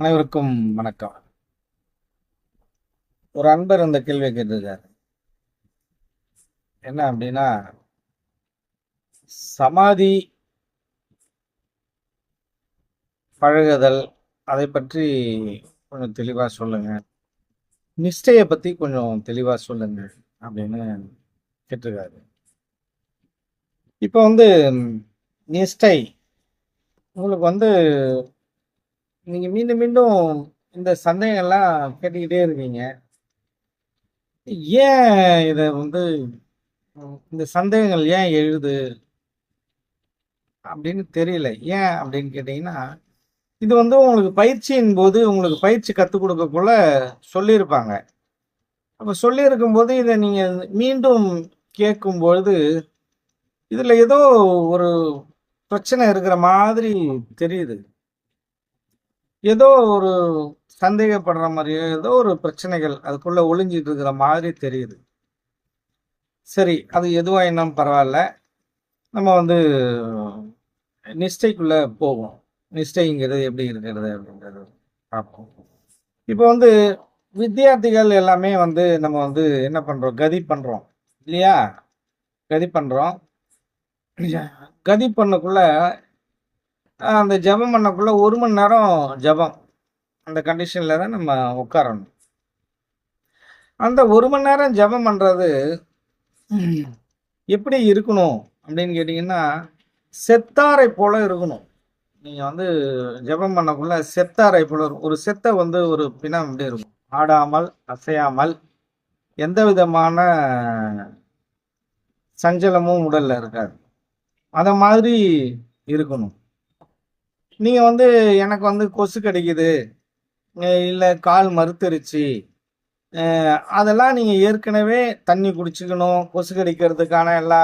அனைவருக்கும் வணக்கம். ஒரு அன்பர் இந்த கேள்வியை கேட்டிருக்காரு. என்ன அப்படின்னா சமாதி பழகுதல் அதை பற்றி கொஞ்சம் தெளிவா சொல்லுங்க. நிஷ்டையை பத்தி கொஞ்சம் தெளிவா சொல்லுங்க அப்படின்னு கேட்டிருக்காரு. இப்போ வந்து நிஷ்டை உங்களுக்கு வந்து நீங்க மீண்டும் மீண்டும் இந்த சந்தேகம்லாம் கேட்டுக்கிட்டே இருக்கீங்க. ஏன் இதை வந்து இந்த சந்தேகங்கள் ஏன் எழுது? அப்படின்னு தெரியல. ஏன் அப்படின்னு கேட்டீங்கன்னா இது வந்து உங்களுக்கு பயிற்சியின் போது உங்களுக்கு பயிற்சி கற்றுக் கொடுக்கக்குள்ள சொல்லியிருப்பாங்க. அப்போ சொல்லியிருக்கும் போது இதை நீங்கள் மீண்டும் கேட்கும் பொழுது இதில் ஏதோ ஒரு பிரச்சனை இருக்கிற மாதிரி தெரியுது. ஏதோ ஒரு சந்தேகப்படுற மாதிரியோ ஏதோ ஒரு பிரச்சனைகள் அதுக்குள்ளே ஒளிஞ்சிட்டு இருக்கிற மாதிரி தெரியுது. சரி அது எதுவாக இன்னும் பரவாயில்ல. நம்ம வந்து நிஷ்டைக்குள்ளே போவோம். நிஷ்டைங்கிறது எப்படி இருக்கிறது அப்படின்றது பார்ப்போம். இப்போ வந்து வித்தியார்த்திகள் எல்லாமே வந்து நம்ம வந்து என்ன பண்ணுறோம் கதி பண்ணுறோம் இல்லையா? கதி பண்ணுறோம் கதி பண்ணக்குள்ள அந்த ஜெபம் பண்ணக்குள்ள ஒரு மணி நேரம் ஜெபம். அந்த கண்டிஷனில் தான் நம்ம உட்காரணும். அந்த ஒரு மணி நேரம் ஜெபம் பண்ணுறது எப்படி இருக்கணும் அப்படின்னு கேட்டிங்கன்னா செத்தாரை போல் இருக்கணும். நீங்கள் வந்து ஜெபம் பண்ணக்குள்ள செத்தாரை போல இருக்கும். ஒரு செத்தை வந்து ஒரு பிணம் அப்படி இருக்கும். ஆடாமல் அசையாமல் எந்த விதமான சஞ்சலமும் உடலில் இருக்காது. அதை மாதிரி இருக்கணும். நீங்கள் வந்து எனக்கு வந்து கொசு கடிக்குது. இல்லை கால் மறுத்துருச்சு. அதெல்லாம் நீங்கள் ஏற்கனவே தண்ணி குடிச்சுக்கணும் கொசு கடிக்கிறதுக்கான எல்லா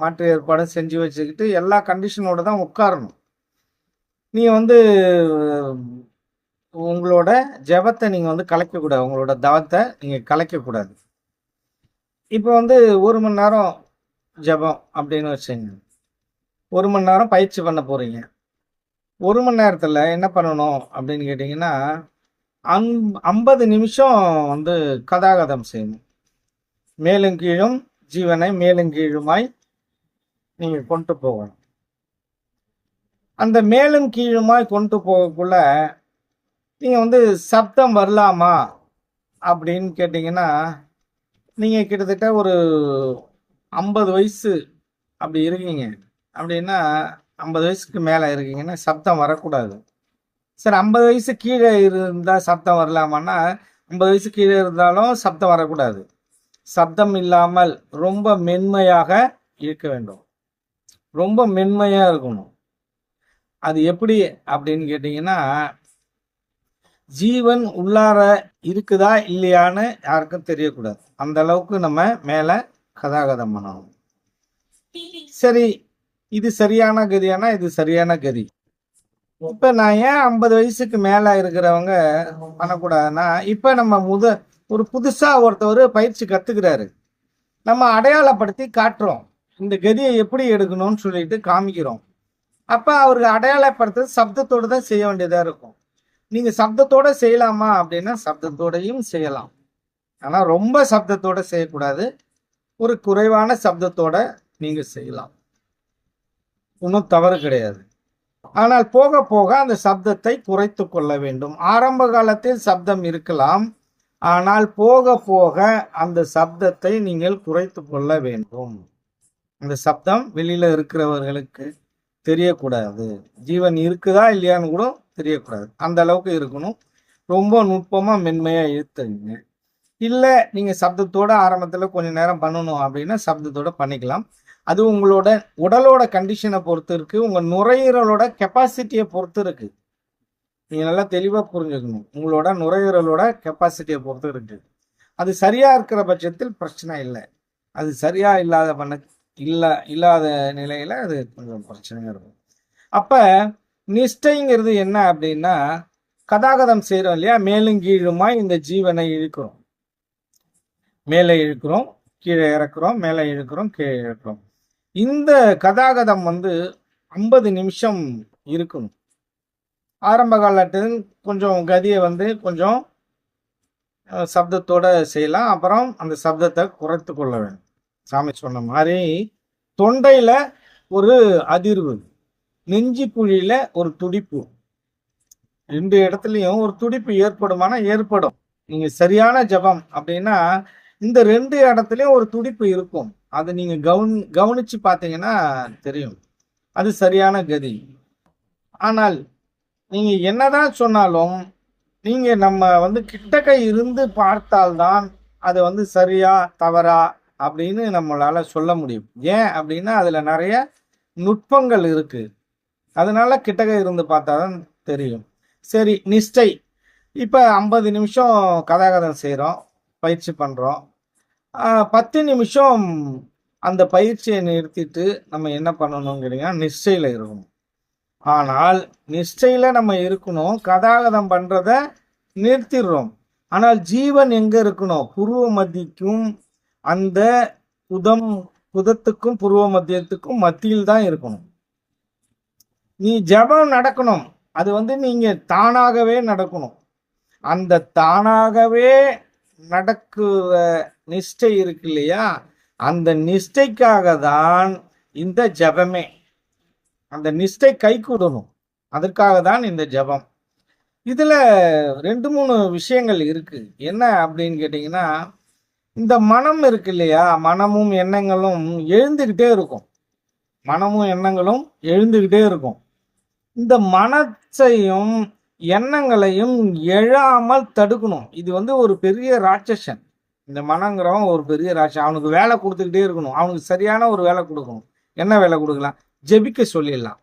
மாற்று ஏற்பாடும் செஞ்சு வச்சுக்கிட்டு எல்லா கண்டிஷனோட தான் உட்காரணும். நீங்கள் வந்து உங்களோட ஜெபத்தை நீங்கள் வந்து கலைக்கக்கூடாது. உங்களோட தவத்தை நீங்கள் கலைக்கக்கூடாது. இப்போ வந்து ஒரு மணி நேரம் ஜெபம் அப்படின்னு வச்சுங்க ஒரு மணி நேரம் பயிற்சி பண்ண போகிறீங்க ஒரு மணி நேரத்தில் என்ன பண்ணணும் அப்படின்னு கேட்டிங்கன்னா அம் ஐம்பது நிமிஷம் வந்து கதாகதம் செய்யணும். மேலும் கீழும் ஜீவனை மேலும் கீழுமாய் நீங்கள் கொண்டு போகணும். அந்த மேலும் கீழுமாய் கொண்டு போகக்குள்ள நீங்கள் வந்து சப்தம் வரலாமா அப்படின்னு கேட்டிங்கன்னா நீங்கள் கிட்டத்தட்ட ஒரு ஐம்பது வயசு அப்படி இருக்கீங்க. அப்படின்னா ஐம்பது வயசுக்கு மேலே இருக்கீங்கன்னா சப்தம் வரக்கூடாது. சரி ஐம்பது வயசு கீழே இருந்தால் சப்தம் வரலாமான்னா ஐம்பது வயசு கீழே இருந்தாலும் சப்தம் வரக்கூடாது. சப்தம் இல்லாமல் ரொம்ப மென்மையாக இருக்க வேண்டும். ரொம்ப மென்மையாக இருக்கணும். அது எப்படி அப்படின்னு கேட்டிங்கன்னா ஜீவன் உள்ளார இருக்குதா இல்லையான்னு யாருக்கும் தெரியக்கூடாது. அந்த அளவுக்கு நம்ம மேலே கதாகதம் பண்ணணும். சரி இது சரியான கதியானா இது சரியான கதி. இப்போ நான் ஏன் ஐம்பது வயசுக்கு மேலே இருக்கிறவங்க பண்ணக்கூடாதுன்னா இப்போ நம்ம முத ஒரு புதுசாக ஒருத்தவர் பயிற்சி கற்றுக்கிறாரு நம்ம அடையாளப்படுத்தி காட்டுறோம். இந்த கதியை எப்படி எடுக்கணும்னு சொல்லிட்டு காமிக்கிறோம். அப்போ அவருக்கு அடையாளப்படுத்துறது சப்தத்தோடு தான் செய்ய வேண்டியதாக இருக்கும். நீங்கள் சப்தத்தோட செய்யலாமா அப்படின்னா சப்தத்தோடையும் செய்யலாம். ஆனால் ரொம்ப சப்தத்தோட செய்யக்கூடாது. ஒரு குறைவான சப்தத்தோட நீங்கள் செய்யலாம். ஒன்றும் தவறு கிடையாது. ஆனால் போக போக அந்த சப்தத்தை குறைத்து கொள்ள வேண்டும். ஆரம்ப காலத்தில் சப்தம் இருக்கலாம். ஆனால் போக போக அந்த சப்தத்தை நீங்கள் குறைத்து கொள்ள வேண்டும். அந்த சப்தம் வெளியில் இருக்கிறவர்களுக்கு தெரியக்கூடாது. ஜீவன் இருக்குதா இல்லையான்னு கூட தெரியக்கூடாது. அந்த அளவுக்கு இருக்கணும். ரொம்ப நுட்பமாக மென்மையாக இழுத்துங்க இல்லை நீங்கள் சப்தத்தோட ஆரம்பத்தில் கொஞ்ச நேரம் பண்ணணும் அப்படின்னா சப்தத்தோட பண்ணிக்கலாம். அது உங்களோட உடலோட கண்டிஷனை பொறுத்து இருக்கு உங்க நுரையீரலோட கெப்பாசிட்டியை பொறுத்து இருக்கு நீங்க நல்லா தெளிவா புரிஞ்சுக்கணும். உங்களோட நுரையீரலோட கெப்பாசிட்டியை பொறுத்து இருக்கு அது சரியா இருக்கிற பட்சத்தில் பிரச்சனை இல்லை. அது சரியா இல்லாத பண்ண இல்ல இல்லாத நிலையில அது கொஞ்சம் பிரச்சனையா இருக்கும். அப்ப நிஷ்டைங்கிறது என்ன அப்படின்னா கதாகதம் செய்கிறோம் இல்லையா? மேலும் கீழுமா இந்த ஜீவனை இழுக்கிறோம். மேலே இழுக்கிறோம் கீழே இறக்குறோம் மேலே இழுக்கிறோம் கீழே இறக்குறோம். இந்த கதாகதம் வந்து ஐம்பது நிமிஷம் இருக்கணும் ஆரம்ப காலத்தில் கொஞ்சம் கதியை வந்து கொஞ்சம் சப்தத்தோட செய்யலாம். அப்புறம் அந்த சப்தத்தை குறைத்து கொள்ள வேண்டும். சாமி சொன்ன மாதிரி தொண்டையில ஒரு அதிர்வு நெஞ்சு குழியில் ஒரு துடிப்பு. ரெண்டு இடத்துலையும் ஒரு துடிப்பு ஏற்படுமானா ஏற்படும். நீங்கள் சரியான ஜெபம் அப்படின்னா இந்த ரெண்டு இடத்துலயும் ஒரு துடிப்பு இருக்கும். அதை நீங்க கவனி கவனிச்சு பார்த்தீங்கன்னா தெரியும். அது சரியான கதி. ஆனால் நீங்க என்னதான் சொன்னாலும் நீங்க நம்ம வந்து கிட்டக்க இருந்து பார்த்தால்தான் அது வந்து சரியா தவறா அப்படின்னு நம்மளால சொல்ல முடியும். ஏன் அப்படின்னா அதுல நிறைய நுட்பங்கள் இருக்கு. அதனால கிட்டக்க இருந்து பார்த்தாதான் தெரியும். சரி நிஷ்டை. இப்போ ஐம்பது நிமிஷம் கதாகதம் செய்கிறோம் பயிற்சி பண்ணுறோம் பத்து நிமிஷம் அந்த பயிற்சியை நிறுத்திட்டு நம்ம என்ன பண்ணணும் கேட்டீங்கன்னா நிஷ்டையில் இருக்கணும். ஆனால் நிஷ்டையில் நம்ம இருக்கணும் கதாகதம் பண்ணுறத நிறுத்திடுறோம். ஆனால் ஜீவன் எங்கே இருக்கணும்? புருவ மத்திக்கும் அந்த புதம் புதத்துக்கும் புருவ மத்தியத்துக்கும் மத்தியில் தான் இருக்கணும். நீ ஜெபம் நடக்கணும். அது வந்து நீங்க தானாகவே நடக்கணும். அந்த தானாகவே நடக்குற நிஷ்டை இருக்கு இல்லையா? அந்த நிஷ்டைக்காக தான் இந்த ஜெபமே. அந்த நிஷ்டை கை கூடணும். அதற்காக தான் இந்த ஜெபம். இதில் ரெண்டு மூணு விஷயங்கள் இருக்குது என்ன அப்படின்னு கேட்டிங்கன்னா இந்த மனம் இருக்கு இல்லையா? மனமும் எண்ணங்களும் எழுந்துக்கிட்டே இருக்கும். மனமும் எண்ணங்களும் எழுந்துக்கிட்டே இருக்கும். இந்த மனத்தையும் எண்ணங்களையும் எழாமல் தடுக்கணும். இது வந்து ஒரு பெரிய ராட்சசன். இந்த மனங்கிறவன் ஒரு பெரிய ராசி அவனுக்கு வேலை கொடுத்துக்கிட்டே இருக்கணும். அவனுக்கு சரியான ஒரு வேலை கொடுக்கணும். என்ன வேலை கொடுக்கலாம்? ஜெபிக்க சொல்லிடலாம்.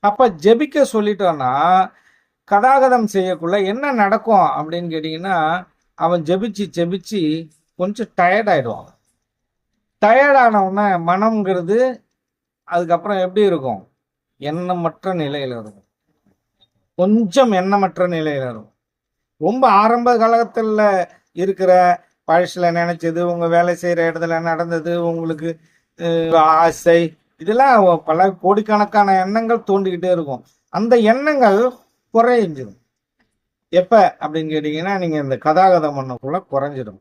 அப்போ ஜெபிக்க சொல்லிட்டோன்னா கதாகதம் செய்யக்குள்ள என்ன நடக்கும் அப்படின்னு கேட்டிங்கன்னா அவன் ஜெபிச்சு ஜெபிச்சு கொஞ்சம் டயர்டாயிடுவான் ஆயிடுவான். மனம்ங்கிறது அதுக்கப்புறம் எப்படி இருக்கும்? எண்ணமற்ற நிலையில் இருக்கும். கொஞ்சம் எண்ணமற்ற நிலையில் இருக்கும். ரொம்ப ஆரம்ப காலத்தில் இருக்கிற பழசில் நினைச்சது உங்க வேலை செய்யற இடத்துல நடந்தது உங்களுக்கு ஆசை இதெல்லாம் பல கோடிக்கணக்கான எண்ணங்கள் தோண்டிக்கிட்டே இருக்கும். அந்த எண்ணங்கள் குறைஞ்சிடும் எப்ப அப்படின்னு கேட்டீங்கன்னா நீங்க இந்த கதாகதம் பண்ணக்குள்ள குறைஞ்சிடும்.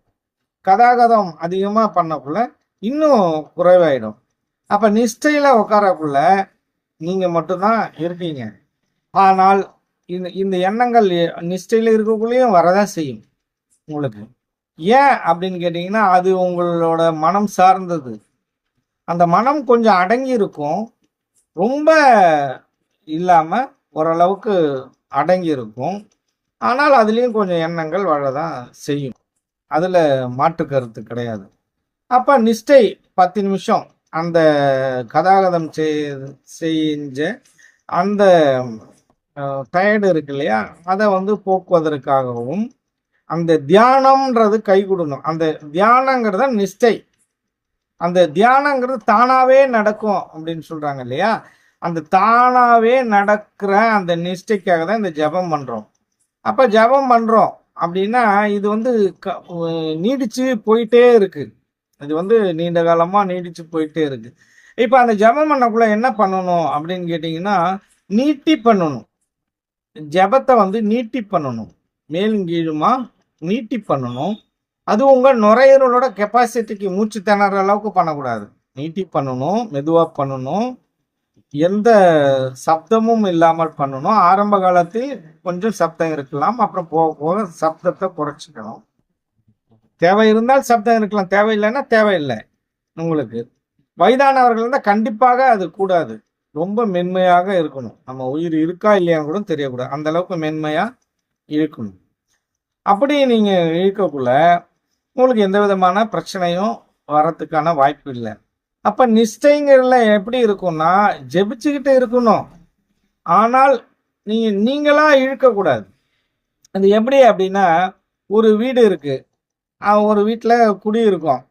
கதாகதம் அதிகமா பண்ணக்குள்ள இன்னும் குறைவாயிடும். அப்ப நிஷ்டையில உட்காரக்குள்ள நீங்க மட்டும்தான் இருக்கீங்க. ஆனால் இந்த இந்த எண்ணங்கள் நிஷ்டையில இருக்கக்குள்ளேயும் வரதான் செய்யும் உங்களுக்கு. ஏன் அப்படின்னு கேட்டிங்கன்னா அது உங்களோட மனம் சார்ந்தது. அந்த மனம் கொஞ்சம் அடங்கி இருக்கும். ரொம்ப இல்லாமல் ஓரளவுக்கு அடங்கி இருக்கும். ஆனால் அதுலேயும் கொஞ்சம் எண்ணங்கள் வரதான் செய்யும். அதில் மாற்று கருத்து கிடையாது. அப்போ நிஷ்டை பத்து நிமிஷம் அந்த கதாகதம் செஞ்ச அந்த டயர்டு இருக்கு இல்லையா? அதை வந்து போக்குவதற்காகவும் அந்த தியானம்ன்றது கை கொடுக்கணும் அந்த தியானங்கிறத நிஷ்டை. அந்த தியானங்கிறது தானாவே நடக்கும் அப்படின்னு சொல்றாங்க இல்லையா? அந்த தானாவே நடக்கிற அந்த நிஷ்டைக்காக தான் இந்த ஜெபம் பண்றோம். அப்ப ஜெபம் பண்றோம் அப்படின்னா இது வந்து க- அஹ் நீடிச்சு போயிட்டே இருக்கு. இது வந்து நீண்ட காலமா நீடிச்சு போயிட்டே இருக்கு. இப்ப அந்த ஜெபம் பண்ணக்குள்ள என்ன பண்ணணும் அப்படின்னு கேட்டிங்கன்னா நீட்டி பண்ணணும். ஜெபத்தை வந்து நீட்டி பண்ணணும். மேலும் கீழுமா நீட்டி பண்ணணும். அது உங்கள் நுரையீரலோட கெப்பாசிட்டிக்கு மூச்சு திணற அளவுக்கு பண்ணக்கூடாது. நீட்டி பண்ணணும் மெதுவாக பண்ணணும். எந்த சப்தமும் இல்லாமல் பண்ணணும். ஆரம்ப காலத்தில் கொஞ்சம் சப்தம் இருக்கலாம். அப்புறம் போக போக சப்தத்தை குறைச்சிக்கணும். தேவை இருந்தால் சப்தம் இருக்கலாம். தேவையில்லைன்னா தேவையில்லை உங்களுக்கு. வயதானவர்கள் இருந்தால் கண்டிப்பாக அது கூடாது. ரொம்ப மென்மையாக இருக்கணும். நம்ம உயிர் இருக்கா இல்லையான்னு கூட தெரியக்கூடாது. அந்த அளவுக்கு இருக்கணும். அப்படி நீங்கள் இழுக்கக்குள்ள உங்களுக்கு எந்த விதமான பிரச்சனையும் வரத்துக்கான வாய்ப்பு இல்லை. அப்போ நிஷ்டைங்கிறதுல எப்படி இருக்கும்னா ஜெபிச்சுக்கிட்டு இருக்கணும். ஆனால் நீங்கள் நீங்களாக இழுக்கக்கூடாது. அது எப்படி அப்படின்னா ஒரு வீடு இருக்குது ஒரு வீட்டில் குடி இருக்கும்.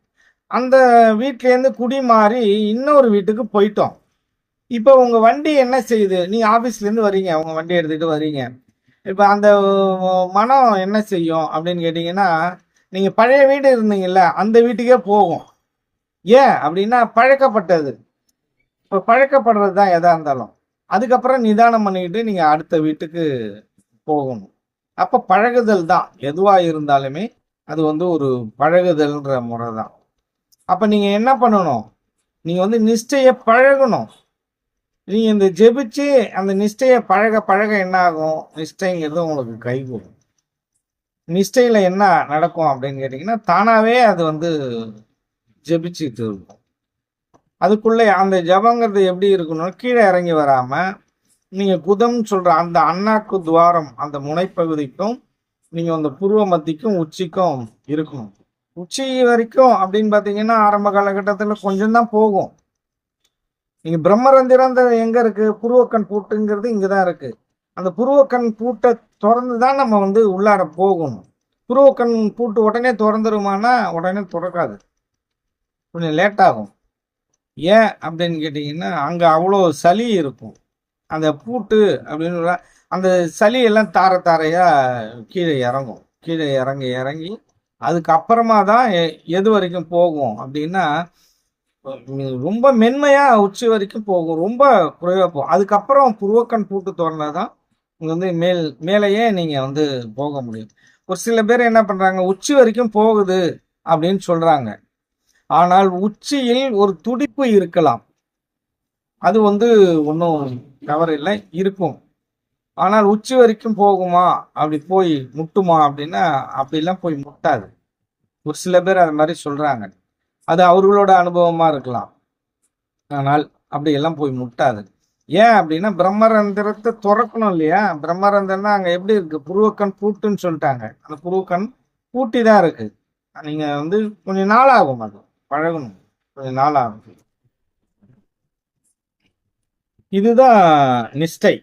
அந்த வீட்டிலேருந்து குடி மாறி இன்னொரு வீட்டுக்கு போயிட்டோம். இப்போ உங்கள் வண்டி என்ன செய்யுது? நீ ஆஃபீஸ்லேருந்து வரீங்க. உங்கள் வண்டி எடுத்துகிட்டு வரீங்க. இப்போ அந்த மனம் என்ன செய்யும் அப்படின்னு கேட்டிங்கன்னா நீங்கள் பழைய வீடு இருந்தீங்கல்ல அந்த வீட்டுக்கே போகும். ஏன் அப்படின்னா பழக்கப்பட்டது. இப்போ பழக்கப்படுறது தான் எதாக இருந்தாலும். அதுக்கப்புறம் நிதானம் பண்ணிக்கிட்டு நீங்கள் அடுத்த வீட்டுக்கு போகணும். அப்போ பழகுதல் தான். எதுவாக இருந்தாலுமே அது வந்து ஒரு பழகுதல்ன்ற முறை தான் அப்போ நீங்கள் என்ன பண்ணணும்? நீங்கள் வந்து நிஷ்டையை பழகணும். நீங்கள் இந்த ஜெபிச்சு அந்த நிஷ்டையை பழக பழக என்ன ஆகும் நிஷ்டைங்கிறது உங்களுக்கு கைகூடும். நிஷ்டையில் என்ன நடக்கும் அப்படின்னு கேட்டிங்கன்னா தானாகவே அது வந்து ஜெபிச்சுட்டு இருக்கும். அதுக்குள்ளே அந்த ஜபங்கிறது எப்படி இருக்கணும் கீழே இறங்கி வராமல் நீங்கள் குதம் சொல்கிற அந்த அண்ணாக்கு துவாரம் அந்த முனைப்பகுதிக்கும் நீங்கள் அந்த புருவ மத்திக்கும் உச்சிக்கும் இருக்கணும் உச்சி வரைக்கும் அப்படின்னு பார்த்தீங்கன்னா ஆரம்ப காலகட்டத்தில் கொஞ்சம் தான் போகும். நீங்க பிரம்மரந்திரம் அந்த எங்க இருக்கு? புருவக்கண் பூட்டுங்கிறது இங்கதான் இருக்கு. அந்த புருவக்கண் பூட்டை திறந்து தான் நம்ம வந்து உள்ளார போகணும். புருவக்கண் பூட்டு உடனே திறந்துருமானா உடனே திறக்காது. கொஞ்சம் லேட் ஆகும். ஏன் அப்படின்னு கேட்டிங்கன்னா அங்கே அவ்வளோ சளி இருக்கும். அந்த பூட்டு அப்படின்னு அந்த சளி எல்லாம் தார தாரையாக கீழே இறங்கும். கீழே இறங்கி இறங்கி அதுக்கப்புறமா தான் எ- எது வரைக்கும் போகும் அப்படின்னா ரொம்ப மென்மையாக உச்சி வரைக்கும் போகும். ரொம்ப குறைவாக போகும். அதுக்கப்புறம் புருவக்கண் பூட்டு தோறினா தான் வந்து மேல் மேலேயே நீங்கள் வந்து போக முடியும். ஒரு சில பேர் என்ன பண்ணுறாங்க உச்சி வரைக்கும் போகுது அப்படின்னு சொல்கிறாங்க ஆனால் உச்சியில் ஒரு துடிப்பு இருக்கலாம். அது வந்து ஒன்றும் தவறு இல்லை இருக்கும். ஆனால் உச்சி வரைக்கும் போகுமா? அப்படி போய் முட்டுமா அப்படின்னா அப்படிலாம் போய் முட்டாது. ஒரு சில பேர் அது மாதிரி சொல்கிறாங்க அது அவர்களோட அனுபவமாக இருக்கலாம். ஆனால் அப்படியெல்லாம் போய் முட்டாது. ஏன் அப்படின்னா பிரம்மரந்திரத்தை திறக்கணும் இல்லையா? பிரம்மரந்திரம்னா அங்கே எப்படி இருக்கு? புருவக்கண் பூட்டுன்னு சொல்லிட்டாங்க. அந்த புருவக்கண் பூட்டி தான் இருக்கு. நீங்கள் வந்து கொஞ்சம் நாள் ஆகும் அது. பழகணும். கொஞ்சம் நாள் ஆகும் இதுதான் நிஷ்டை.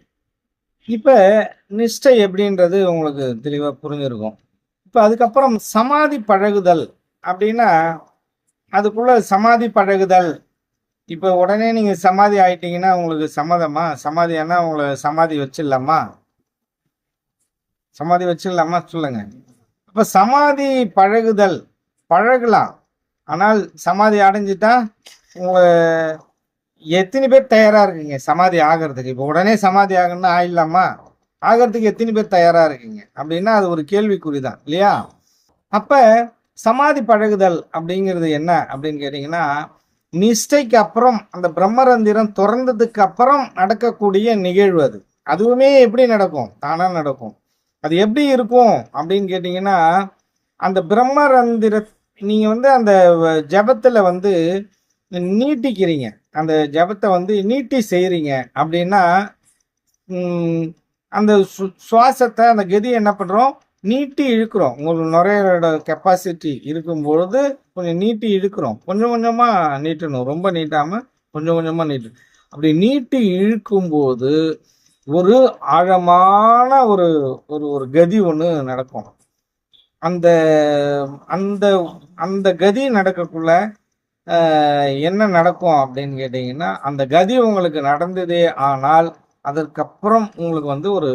இப்போ நிஷ்டை எப்படின்றது உங்களுக்கு தெளிவாக புரிஞ்சிருக்கும். இப்போ அதுக்கப்புறம் சமாதி பழகுதல் அப்படின்னா அதுக்குள்ள சமாதி பழகுதல். இப்போ உடனே நீங்கள் சமாதி ஆயிட்டீங்கன்னா உங்களுக்கு சம்மதமா? சமாதி உங்களை சமாதி வச்சிடலாமா? சமாதி வச்சிடலாமா? சொல்லுங்க. அப்போ சமாதி பழகுதல். பழகலாம். ஆனால் சமாதி அடைஞ்சிட்டா உங்க எத்தனை பேர் தயாரா இருக்கீங்க? சமாதி ஆகிறதுக்கு. இப்போ உடனே சமாதி ஆகணும்னா ஆயிடலாமா? ஆகிறதுக்கு எத்தனை பேர் தயாரா இருக்கீங்க? அப்படின்னா அது ஒரு கேள்விக்குறி தான். இல்லையா? அப்போ சமாதி பழகுதல் அப்படிங்கிறது என்ன அப்படின்னு கேட்டிங்கன்னா நிஷ்டைக்கு அப்புறம் அந்த பிரம்மரந்திரம் திறந்ததுக்கு அப்புறம் நடக்கக்கூடிய நிகழ்வு அது. அதுவுமே எப்படி நடக்கும்? தானாக நடக்கும். அது எப்படி இருக்கும் அப்படின்னு கேட்டிங்கன்னா அந்த பிரம்மரந்திர நீங்கள் வந்து அந்த வ- வந்து நீட்டிக்கிறீங்க. அந்த ஜெபத்தை வந்து நீட்டி செய்கிறீங்க அப்படின்னா அந்த சு- சுவாசத்தை அந்த கதி என்ன பண்ணுறோம் நீட்டி இழுக்கிறோம். உங்களுக்கு நுரையீரலோட கெப்பாசிட்டி இருக்கும் பொழுது கொஞ்சம் நீட்டி இழுக்கிறோம். கொஞ்சம் கொஞ்சமாக நீட்டணும். ரொம்ப நீட்டாமல் கொஞ்சம் கொஞ்சமாக நீட்டு. அப்படி நீட்டி இழுக்கும்போது ஒரு ஆழமான ஒரு ஒரு ஒரு கதி ஒன்று நடக்கும். அந்த அந்த அந்த கதி நடக்கக்குள்ள என்ன நடக்கும் அப்படின்னு கேட்டிங்கன்னா அந்த கதி உங்களுக்கு நடந்ததே ஆனால் அதற்கப்புறம் உங்களுக்கு வந்து ஒரு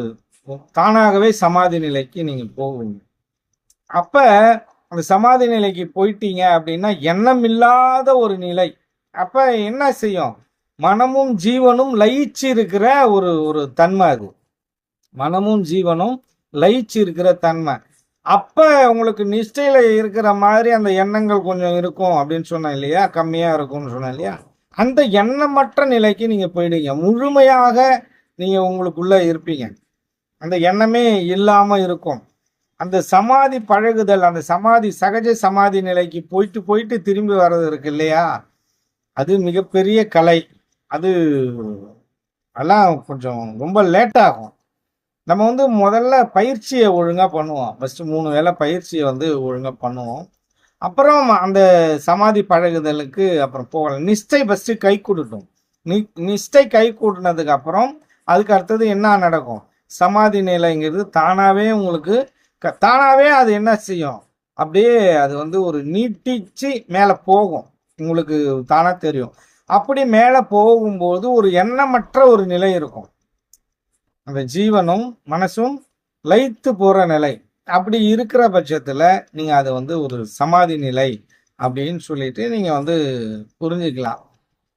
தானாகவே சமாதி நிலைக்கு நீங்கள் போவீங்க. அப்போ அந்த சமாதி நிலைக்கு போயிட்டீங்க அப்படின்னா எண்ணம் இல்லாத ஒரு நிலை. அப்போ என்ன செய்யும்? மனமும் ஜீவனும் லயிச்சு இருக்கிற ஒரு ஒரு தன்மை அது. மனமும் ஜீவனும் லயிச்சு இருக்கிற தன்மை. அப்போ உங்களுக்கு நிஷ்டையில் இருக்கிற மாதிரி அந்த எண்ணங்கள் கொஞ்சம் இருக்கும் அப்படின்னு சொன்னேன் இல்லையா? கம்மியாக இருக்கும்னு சொன்னேன் இல்லையா? அந்த எண்ணமற்ற நிலைக்கு நீங்கள் போயிடுங்க முழுமையாக நீங்கள் உங்களுக்குள்ளே இருப்பீங்க. அந்த எண்ணமே இல்லாமல் இருக்கும். அந்த சமாதி பழகுதல் அந்த சமாதி சகஜ சமாதி நிலைக்கு போயிட்டு போயிட்டு திரும்பி வர்றது இருக்கு இல்லையா? அது மிகப்பெரிய கலை. அது எல்லாம் கொஞ்சம் ரொம்ப லேட் ஆகும். நம்ம வந்து முதல்ல பயிற்சியை ஒழுங்காக பண்ணுவோம். ஃபஸ்ட்டு மூணு வேளை பயிற்சியை வந்து ஒழுங்காக பண்ணுவோம். அப்புறம் அந்த சமாதி பழகுதலுக்கு அப்புறம் போகலாம். நிஷ்டை ஃபஸ்ட்டு கை கொடுட்டும். நி- நிஷ்டை கை கூட்டினதுக்கு அப்புறம் அதுக்கு அடுத்தது என்ன நடக்கும்? சமாதி நிலைங்கிறது தானாகவே உங்களுக்கு க- தானாகவே அது என்ன செய்யும்? அப்படியே அது வந்து ஒரு நீட்டிச்சு மேலே போகும். உங்களுக்கு தானாக தெரியும். அப்படி மேலே போகும்போது ஒரு எண்ணமற்ற ஒரு நிலை இருக்கும். அந்த ஜீவனும் மனசும் லயித்து போகிற நிலை. அப்படி இருக்கிற பட்சத்தில் நீங்கள் அதை வந்து ஒரு சமாதி நிலை அப்படின்னு சொல்லிட்டு நீங்கள் வந்து புரிஞ்சுக்கலாம்.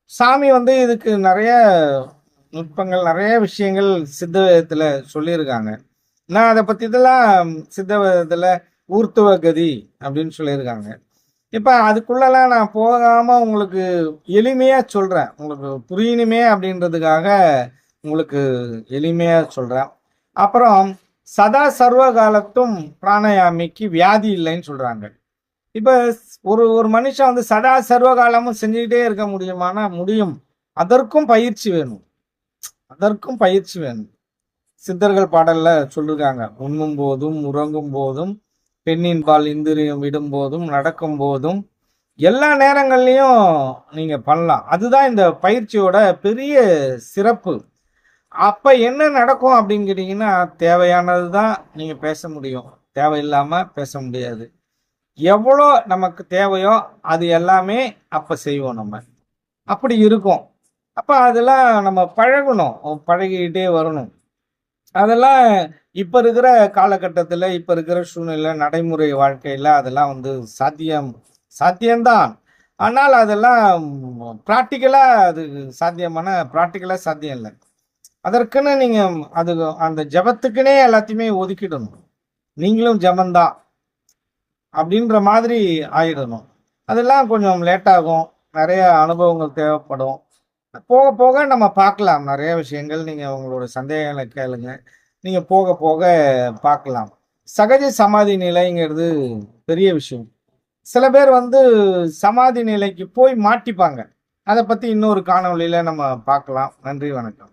சாமி வந்து இதுக்கு நிறைய நுட்பங்கள் நிறைய விஷயங்கள் சித்த சொல்லியிருக்காங்க. நான் அதை பற்றி இதெல்லாம் சித்த ஊர்த்துவ கதி அப்படின்னு சொல்லியிருக்காங்க. இப்போ அதுக்குள்ளலாம் நான் போகாமல் உங்களுக்கு எளிமையாக சொல்கிறேன் உங்களுக்கு புரியணுமே அப்படின்றதுக்காக உங்களுக்கு எளிமையாக சொல்கிறேன் அப்புறம் சதா சர்வ காலத்தும் பிராணயாமிக்கு வியாதி இல்லைன்னு சொல்கிறாங்க இப்போ ஒரு ஒரு மனுஷன் வந்து சதா சர்வ காலமும் செஞ்சுக்கிட்டே இருக்க முடியுமானா முடியும். அதற்கும் பயிற்சி வேணும். அதற்கும் பயிற்சி வேணும் சித்தர்கள் பாடல்ல சொல்லிருக்காங்க. உண்ணும் போதும் உறங்கும் போதும் பெண்ணின் பால் இந்திரியம் விடும் போதும் நடக்கும் போதும் எல்லா நேரங்கள்லையும் நீங்க பண்ணலாம். அதுதான் இந்த பயிற்சியோட பெரிய சிறப்பு. அப்ப என்ன நடக்கும் அப்படின்னு கேட்டீங்கன்னா தேவையானது தான் நீங்க பேச முடியும். தேவையில்லாம பேச முடியாது. எவ்வளோ நமக்கு தேவையோ அது எல்லாமே அப்ப செய்வோம் நம்ம. அப்படி இருக்கும். அப்போ அதெல்லாம் நம்ம பழகணும். பழகிக்கிட்டே வரணும். அதெல்லாம் இப்போ இருக்கிற காலகட்டத்தில் இப்போ இருக்கிற சூழ்நிலை நடைமுறை வாழ்க்கையில் அதெல்லாம் வந்து சாத்தியம் சாத்தியம்தான். ஆனால் அதெல்லாம் ப்ராக்டிக்கலாக அது சாத்தியமான ப்ராக்டிக்கலாக சாத்தியம் இல்லை. அதற்குன்னு நீங்கள் அது அந்த ஜபத்துக்குனே எல்லாத்தையுமே ஒதுக்கிடணும். நீங்களும் ஜபந்தான் அப்படின்ற மாதிரி ஆயிடணும். அதெல்லாம் கொஞ்சம் லேட்டாகும். நிறைய அனுபவங்கள் தேவைப்படும். போக போக நம்ம பார்க்கலாம். நிறைய விஷயங்கள் நீங்க உங்களோட சந்தேகங்களை கேளுங்க. நீங்க போக போக பார்க்கலாம். சகஜ சமாதி நிலைங்கிறது பெரிய விஷயம். சில பேர் வந்து சமாதி நிலைக்கு போய் மாட்டிப்பாங்க. அதை பத்தி இன்னொரு காணொளியில நம்ம பார்க்கலாம். நன்றி வணக்கம்.